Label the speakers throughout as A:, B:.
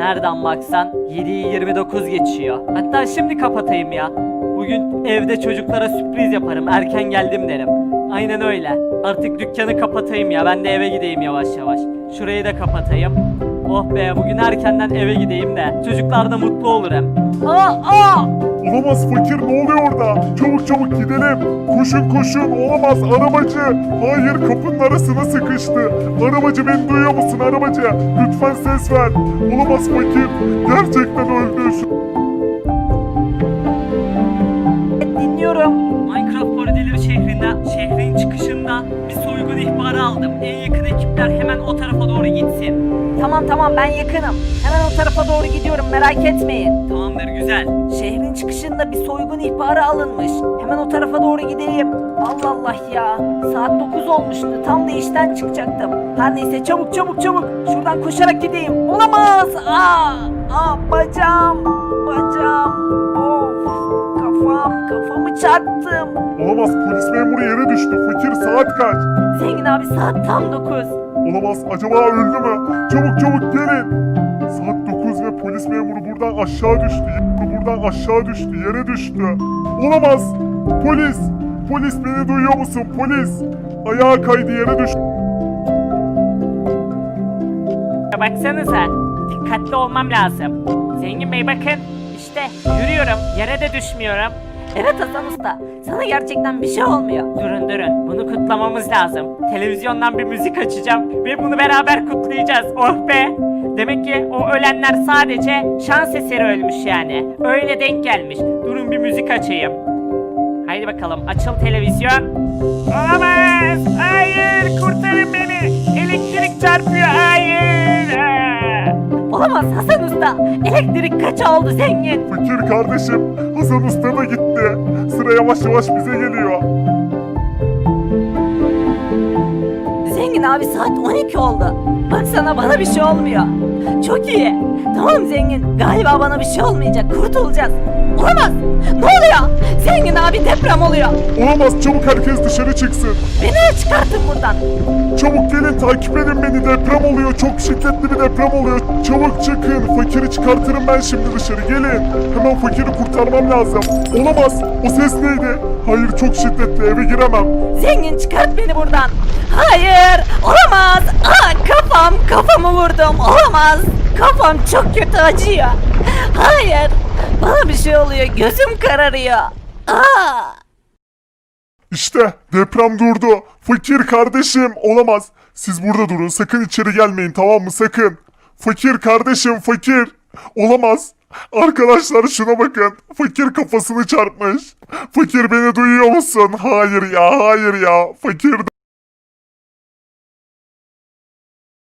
A: Nereden baksan 7'yi 29 geçiyor. Hatta şimdi kapatayım ya. Bugün evde çocuklara sürpriz yaparım. Erken geldim derim. Aynen öyle. Artık dükkanı kapatayım ya. Ben de eve gideyim yavaş yavaş. Şurayı da kapatayım. Oh be bugün erkenden eve gideyim de. Çocuklar da mutlu olur hem. Aa aa!
B: Olamaz fakir ne oluyor orada? Çabuk çabuk gidelim. Koşun koşun olamaz arabacı. Hayır kapının arasına sıkıştı. Arabacı beni duyuyor musun arabacı? Lütfen ses ver. Olamaz fakir. Gerçekten öldü.
A: Aldım. En yakın ekipler hemen o tarafa doğru gitsin.
C: Tamam tamam ben yakınım. Hemen o tarafa doğru gidiyorum merak etmeyin.
A: Tamamdır güzel.
C: Şehrin çıkışında bir soygun ihbarı alınmış. Hemen o tarafa doğru gideyim. Allah Allah ya. Saat 9 olmuştu. Tam da işten çıkacaktım. Her neyse çabuk çabuk çabuk. Şuradan koşarak gideyim. Olamaz. Aa, aa bacağım. Bacağım. Çarptım.
B: Olamaz polis memuru yere düştü. Fakir saat kaç?
C: Zengin abi saat tam 9.
B: Olamaz acaba öldü mü? Çabuk çabuk gelin. Saat 9 ve polis memuru buradan aşağı düştü. Buradan aşağı düştü. Yere düştü. Olamaz. Polis. Polis beni duyuyor musun? Polis. Ayağa kaydı yere düştü.
A: Baksanıza. Dikkatli olmam lazım. Zengin Bey bakın. İşte yürüyorum. Yere de düşmüyorum.
C: Evet Hasan Usta. Sana gerçekten bir şey olmuyor.
A: Durun durun. Bunu kutlamamız lazım. Televizyondan bir müzik açacağım ve bunu beraber kutlayacağız. Oh be. Demek ki o ölenler sadece şans eseri ölmüş yani. Öyle denk gelmiş. Durun bir müzik açayım. Haydi bakalım açıl televizyon. Olamaz. Hayır kurtarın beni. Elektrik çarpıyor. Hayır.
C: Olamaz Hasan Usta. Elektrik kaça oldu zengin?
B: Fakir kardeşim. Hasan Usta da gitti. Sıra yavaş yavaş bize geliyor.
C: Zengin abi saat 12 oldu. Baksana bana bir şey olmuyor. Çok iyi. Tamam zengin. Galiba bana bir şey olmayacak. Kurtulacağız. Olamaz. Ne oluyor? Zengin abi deprem oluyor.
B: Olamaz çabuk herkes dışarı çıksın.
C: Beni çıkartın buradan.
B: Çabuk gelin takip edin beni deprem oluyor çok şiddetli bir deprem oluyor çabuk çıkın fakiri çıkartırım ben şimdi dışarı gelin hemen fakiri kurtarmam lazım olamaz o ses neydi hayır çok şiddetli eve giremem
C: Zengin çıkart beni buradan. Hayır. Olamaz. Aa, kafam. Kafamı vurdum. Olamaz. Kafam çok kötü acıyor. Hayır. Bana bir şey oluyor. Gözüm kararıyor. Aa.
B: İşte deprem durdu fakir kardeşim olamaz siz burada durun sakın içeri gelmeyin tamam mı sakın fakir kardeşim fakir olamaz Arkadaşlar şuna bakın. Fakir kafasını çarpmış. Fakir beni duyuyor musun? Hayır ya, hayır ya. Fakir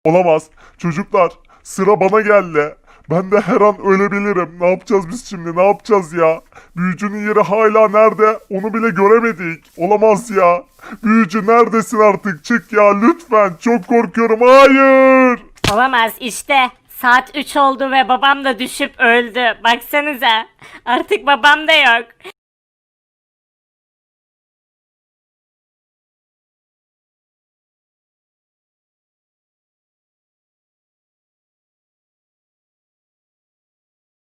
B: Olamaz. Çocuklar sıra bana geldi. Ben de her an ölebilirim. Ne yapacağız biz şimdi? Ne yapacağız ya? Büyücünün yeri hala nerede? Onu bile göremedik. Olamaz ya. Büyücü neredesin artık? Çık ya lütfen. Çok korkuyorum. Hayır.
D: Olamaz işte. Saat 3 oldu ve babam da düşüp öldü. Baksanıza. Artık babam da yok.